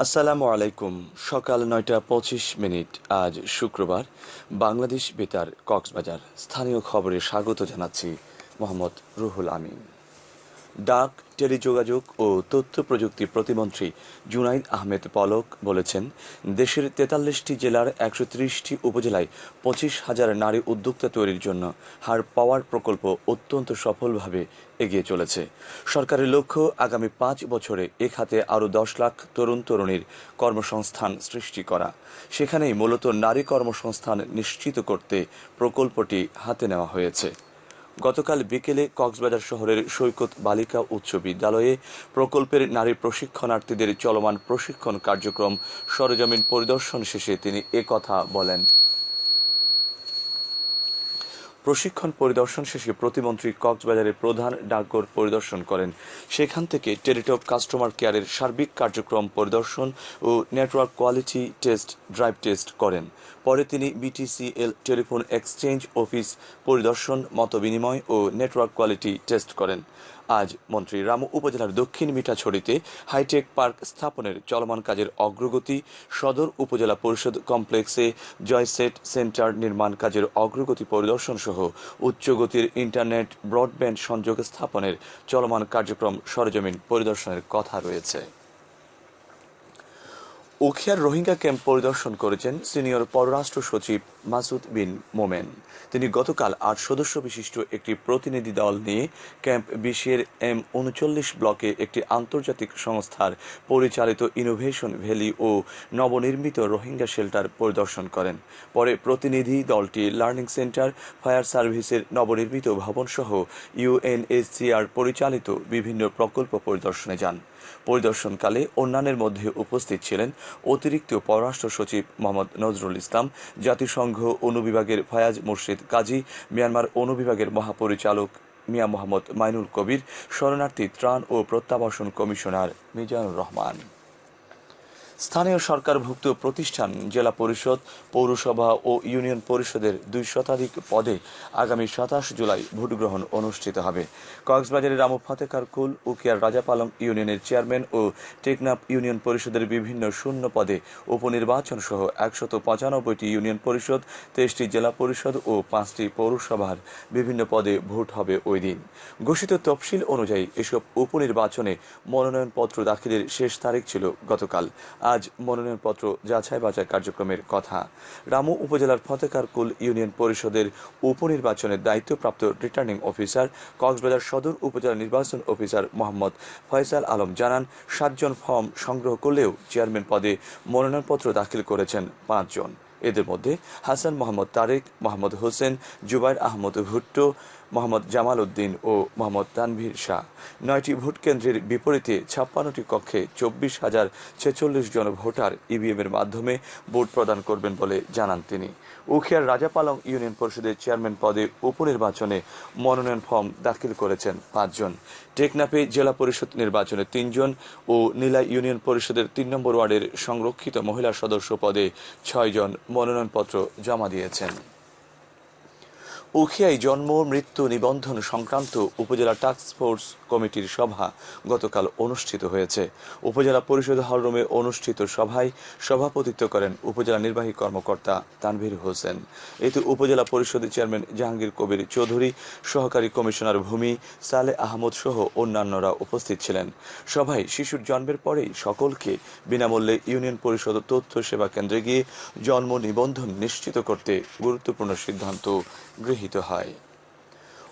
আসসালামু আলাইকুম। সকাল নয়টা পঁচিশ মিনিট, আজ শুক্রবার। বাংলাদেশ বেতার, কক্সবাজার। স্থানীয় খবরে স্বাগত জানাচ্ছি মোহাম্মদ রুহুল আমিন। ডাক, টেলিযোগাযোগ ও তথ্য প্রযুক্তি প্রতিমন্ত্রী জুনাইদ আহমেদ পলক বলেছেন, দেশের তেতাল্লিশটি জেলার একশো ত্রিশটি উপজেলায় পঁচিশ হাজার নারী উদ্যোক্তা তৈরির জন্য হার পাওয়ার প্রকল্প অত্যন্ত সফলভাবে এগিয়ে চলেছে। সরকারের লক্ষ্য, আগামী পাঁচ বছরে এ খাতে আরও দশ লাখ তরুণ তরুণীর কর্মসংস্থান সৃষ্টি করা। সেখানেই মূলত নারী কর্মসংস্থান নিশ্চিত করতে প্রকল্পটি হাতে নেওয়া হয়েছে। গতকাল বিকেলে কক্সবাজার শহরের সৈকত বালিকা উচ্চ বিদ্যালয়ে প্রকল্পের নারী প্রশিক্ষণার্থীদের চলমান প্রশিক্ষণ কার্যক্রম সরজমিন পরিদর্শন শেষে তিনি একথা বলেন। প্রশিক্ষণ পরিদর্শন শেষে প্রতিমন্ত্রী কক্সবাজারের প্রধান ডাকঘর পরিদর্শন করেন। সেখান থেকে টেলিটক কাস্টমার কেয়ারের সার্বিক কার্যক্রম পরিদর্শন ও network quality test, drive test করেন। পরে তিনি বিটিসিএল টেলিফোন এক্সচেঞ্জ অফিস পরিদর্শন, মতবিনিময় ও নেটওয়ার্ক কোয়ালিটি টেস্ট করেন। আজ মন্ত্রী রামু উপজেলার দক্ষিণ মিঠাছড়িতে হাইটেক পার্ক স্থাপনের চলমান কাজের অগ্রগতি, সদর উপজেলা পরিষদ কমপ্লেক্সে জয়সেট সেন্টার নির্মাণ কাজের অগ্রগতি পরিদর্শন সহ উচ্চগতির ইন্টারনেট ব্রডব্যান্ড সংযোগ স্থাপনের চলমান কার্যক্রম সরজমিন পরিদর্শনের কথা রয়েছে। উখিয়ার রোহিঙ্গা ক্যাম্প পরিদর্শন করেছেন সিনিয়র পররাষ্ট্র সচিব মাসুদ বিন মোমেন। তিনি গতকাল আট সদস্য বিশিষ্ট একটি প্রতিনিধি দল নিয়ে ক্যাম্প বিশের এম উনচল্লিশ ব্লকে একটি আন্তর্জাতিক সংস্থার পরিচালিত ইনোভেশন ভ্যালি ও নবনির্মিত রোহিঙ্গা শেল্টার পরিদর্শন করেন। পরে প্রতিনিধি দলটি লার্নিং সেন্টার, ফায়ার সার্ভিসের নবনির্মিত ভবনসহ ইউএনএসসিআর পরিচালিত বিভিন্ন প্রকল্প পরিদর্শনে যান। পরিদর্শনকালে অন্যান্যের মধ্যে উপস্থিত ছিলেন অতিরিক্ত পররাষ্ট্র সচিব মোহাম্মদ নজরুল ইসলাম, জাতিসংঘ অনুবিভাগের ফায়াজ মুর্শিদ কাজী, মিয়ানমার অনুবিভাগের মহাপরিচালক মিয়া মোহাম্মদ মাইনুল কবির, শরণার্থী ত্রাণ ও প্রত্যাবাসন কমিশনার মিজানুর রহমান। স্থানীয় সরকারভুক্ত প্রতিষ্ঠান, জেলা পরিষদ, পৌরসভা ও ইউনিয়ন পরিষদের দুই শতাধিক পদে আগামী সাতাশ জুলাই ভোটগ্রহণ অনুষ্ঠিত হবে। কক্সবাজারের রামু ফাতেকার কুল, উকিয়ার রাজাপালং ইউনিয়নের চেয়ারম্যান ও টেকনাফ ইউনিয়ন পরিষদের বিভিন্ন শূন্য পদে উপনির্বাচন সহ একশত পঁচানব্বইটি ইউনিয়ন পরিষদ, তেইশটি জেলা পরিষদ ও পাঁচটি পৌরসভার বিভিন্ন পদে ভোট হবে ওই দিন। ঘোষিত তফসিল অনুযায়ী এসব উপনির্বাচনে মনোনয়নপত্র দাখিলের শেষ তারিখ ছিল গতকাল। আজ মনোনয়নপত্র যাচাই বাছাই কার্যক্রমের কথা। রামু উপজেলার ফতেকার কুল ইউনিয়ন পরিষদের উপনির্বাচনের দায়িত্বপ্রাপ্ত রিটার্নিং অফিসার কক্সবাজার সদর উপজেলা নির্বাচন অফিসার মোহাম্মদ ফয়সাল আলম জানান, সাতজন ফর্ম সংগ্রহ করলেও চেয়ারম্যান পদে মনোনয়নপত্র দাখিল করেছেন পাঁচজন। এদের মধ্যে হাসান মোহাম্মদ তারেক, মোহাম্মদ হোসেন, জুবাইর আহমদ ভুট্টো মোহাম্মদ জামাল উদ্দিন ও মোহাম্মদ তানভীর শাহ। নয়টি ভোট কেন্দ্রের বিপরীতে ছাপ্পান্নটি কক্ষে চব্বিশ হাজার ছেচল্লিশ জন ভোটার ইভিএম এর মাধ্যমে ভোট প্রদান করবেন বলে জানান তিনি। উখিয়ার রাজাপালং ইউনিয়ন পরিষদের চেয়ারম্যান পদে উপনির্বাচনে মনোনয়ন ফর্ম দাখিল করেছেন পাঁচজন। টেকনাফে জেলা পরিষদ নির্বাচনে তিনজন ও নীলা ইউনিয়ন পরিষদের তিন নম্বর ওয়ার্ডের সংরক্ষিত মহিলা সদস্য পদে ছয়জন মনোনয়নপত্র জমা দিয়েছেন। উখিয়ায় জন্ম, মৃত্যু, নিবন্ধন সংক্রান্ত উপজেলা ফোর্স কমিটির সভা গতকাল অনুষ্ঠিত হয়েছে। উপজেলা পরিষদ হলরুমে অনুষ্ঠিত সভায় সভাপতিত্ব করেন উপজেলা নির্বাহী কর্মকর্তা তানভীর হোসেন। এতে উপজেলা পরিষদের চেয়ারম্যান জাহাঙ্গীর কবির চৌধুরী, সহকারী কমিশনার ভূমি সালে আহমদ সহ অন্যান্যরা উপস্থিত ছিলেন। সভায় শিশুর জন্মের পরেই সকলকে বিনামূল্যে ইউনিয়ন পরিষদ তথ্য সেবা কেন্দ্রে গিয়ে জন্ম, নিবন্ধন নিশ্চিত করতে গুরুত্বপূর্ণ সিদ্ধান্ত গৃহীত হয়।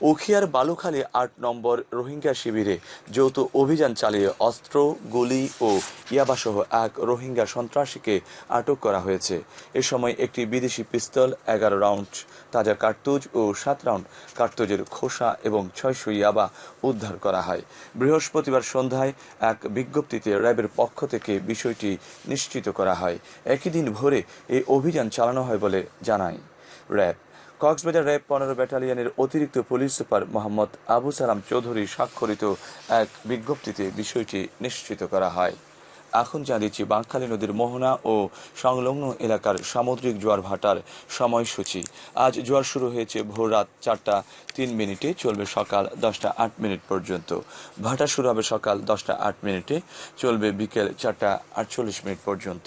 উখিয়ার বালুখালী আট নম্বর রোহিঙ্গা শিবিরে যৌথ অভিযান চালিয়ে অস্ত্র, গুলি ও ইয়াবাসহ এক রোহিঙ্গা সন্ত্রাসীকে আটক করা হয়েছে। এ সময় একটি বিদেশি পিস্তল, এগারো রাউন্ড তাজা কার্তুজ ও সাত রাউন্ড কার্তুজের খোসা এবং ছয়শো ইয়াবা উদ্ধার করা হয়। বৃহস্পতিবার সন্ধ্যায় এক বিজ্ঞপ্তিতে র্যাবের পক্ষ থেকে বিষয়টি নিশ্চিত করা হয়। একই দিন ভোরে এই অভিযান চালানো হয় বলে জানায়। র্যাব কক্সবাজার র্যাব পনেরো ব্যাটালিয়নের অতিরিক্ত পুলিশ সুপার মোহাম্মদ আবু সালাম চৌধুরী স্বাক্ষরিত এক বিজ্ঞপ্তিতে বিষয়টি নিশ্চিত করা হয়। এখন জানিয়েছি, বাঁকখালী নদীর মোহনা ও সংলগ্ন এলাকার সামুদ্রিক জোয়ার ভাটার সময়সূচি। আজ জোয়ার শুরু হয়েছে ভোর রাত চারটা তিন মিনিটে, চলবে সকাল দশটা আট মিনিট পর্যন্ত। ভাটা শুরু হবে সকাল দশটা আট মিনিটে, চলবে বিকেল চারটা আটচল্লিশ মিনিট পর্যন্ত।